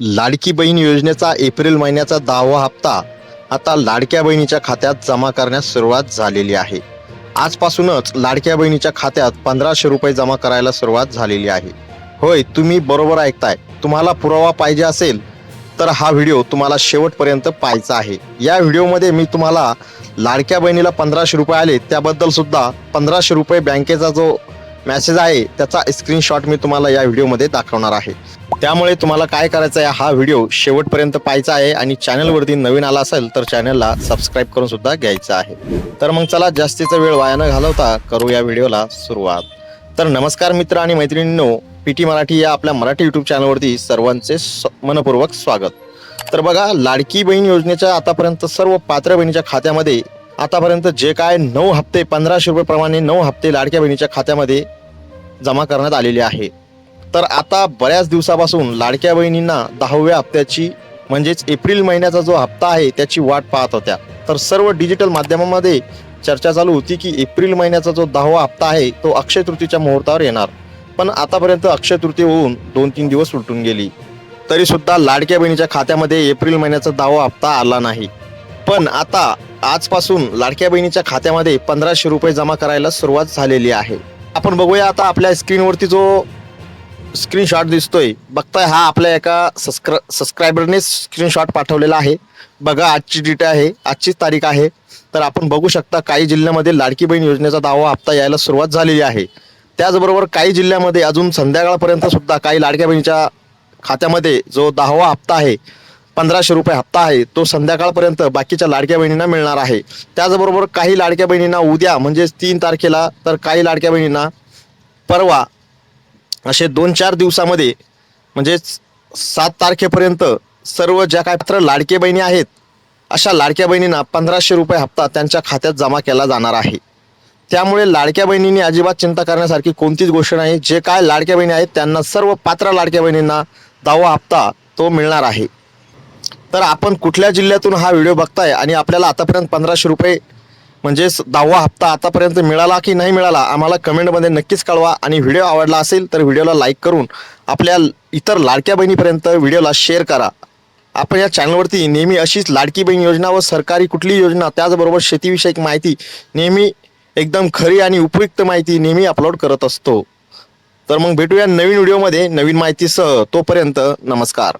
लाडकी बहीण योजनेचा एप्रिल महिन्याचा दहावा हप्ता आता लाडक्या बहिणीच्या खात्यात जमा करण्यास सुरुवात झालेली आहे. आजपासूनच लाडक्या बहिणीच्या खात्यात पंधराशे रुपये जमा करायला सुरुवात झालेली आहे. होय तुम्ही बरोबर ऐकताय. तुम्हाला पुरावा पाहिजे असेल तर हा व्हिडिओ तुम्हाला शेवटपर्यंत पाहायचा आहे. या व्हिडिओमध्ये मी तुम्हाला लाडक्या बहिणीला पंधराशे रुपये आले त्याबद्दल सुद्धा पंधराशे रुपये बँकेचा जो मेसेज आहे त्याचा स्क्रीनशॉट मी तुम्हाला या व्हिडिओमध्ये दाखवणार आहे. त्यामुळे तुम्हाला काय करायचं आहे हा व्हिडिओ शेवटपर्यंत पाहायचा आहे आणि चॅनलवरती नवीन आला असेल तर चॅनलला सबस्क्राईब करून सुद्धा घ्यायचं आहे. तर मग चला जास्तीचा वेळ वाया न घालवता करू या व्हिडिओला सुरुवात. तर नमस्कार मित्र आणि मैत्रिणींनो पी टी मराठी या आपल्या मराठी यूट्यूब चॅनलवरती सर्वांचे स- मनपूर्वक स्वागत. तर बघा लाडकी बहीण योजनेच्या आतापर्यंत सर्व पात्र बहिणीच्या खात्यामध्ये आतापर्यंत जे काय नऊ हप्ते पंधराशे रुपये प्रमाणे नऊ हप्ते लाडक्या बहिणीच्या खात्यामध्ये जमा करण्यात आलेली आहे. तर आता बऱ्याच दिवसापासून लाडक्या बहिणींना दहाव्या हप्त्याची म्हणजेच एप्रिल महिन्याचा जो हप्ता आहे त्याची वाट पाहत होत्या. तर सर्व डिजिटल माध्यमामध्ये चर्चा चालू होती की एप्रिल महिन्याचा जो दहावा हप्ता आहे तो अक्षय तृतीच्या मुहूर्तावर येणार. पण आतापर्यंत अक्षय तृती होऊन दोन तीन दिवस उलटून गेली. तरीसुद्धा लाडक्या बहिणीच्या खात्यामध्ये एप्रिल महिन्याचा दहावा हप्ता आला नाही. पण आता आजपासून लाडक्या बहिणीच्या खात्यामध्ये पंधराशे रुपये जमा करायला सुरुवात झालेली आहे. आपण बघूया आता आपल्या स्क्रीनवरती जो स्क्रीनशॉट दिसतोय. बघताय हा आपल्या एका सबस्क्रा सबस्क्रायबरने स्क्रीनशॉट पाठवलेला आहे. बघा आजची डेट आहे. आजचीच तारीख आहे. तर आपण बघू शकता काही जिल्ह्यामध्ये लाडकी बहीण योजनेचा दावा हप्ता यायला सुरुवात झालेली आहे. त्याचबरोबर काही जिल्ह्यामध्ये अजून संध्याकाळपर्यंत सुद्धा काही लाडक्या बहिणीच्या खात्यामध्ये जो दहावा हप्ता आहे पंधराशे रुपये हप्ता आहे तो संध्याकाळपर्यंत बाकीच्या लाडक्या बहिणींना मिळणार आहे. त्याचबरोबर काही लाडक्या बहिणींना उद्या म्हणजेच तीन तारखेला तर काही लाडक्या बहिणींना परवा असे दोन चार दिवसामध्ये म्हणजेच सात तारखेपर्यंत सर्व ज्या काय पात्र लाडके बहिणी आहेत अशा लाडक्या बहिणींना पंधराशे रुपये हप्ता त्यांच्या खात्यात जमा केला जाणार आहे. त्यामुळे लाडक्या बहिणींनी अजिबात चिंता करण्यासारखी कोणतीच गोष्ट नाही. जे काय लाडक्या बहिणी आहेत त्यांना सर्व पात्र लाडक्या बहिणींना दहावा हप्ता तो मिळणार आहे. तर आपण कुठल्या जिल्ह्यातून हा व्हिडिओ बघताय आणि आपल्याला आतापर्यंत पंधराशे रुपये म्हणजेच दहावा हप्ता आतापर्यंत मिळाला की नाही मिळाला आम्हाला कमेंटमध्ये नक्कीच कळवा. आणि व्हिडिओ आवडला असेल तर व्हिडिओला लाईक करून आपल्या इतर लाडक्या बहिणीपर्यंत व्हिडिओला शेअर करा. आपण या चॅनलवरती नेहमी अशीच लाडकी बहीण योजना व सरकारी कुठली योजना त्याचबरोबर शेतीविषयक माहिती नेहमी एकदम खरी आणि उपयुक्त माहिती नेहमी अपलोड करत असतो. तर मग भेटूया नवीन व्हिडिओमध्ये नवीन माहितीसह. तोपर्यंत नमस्कार.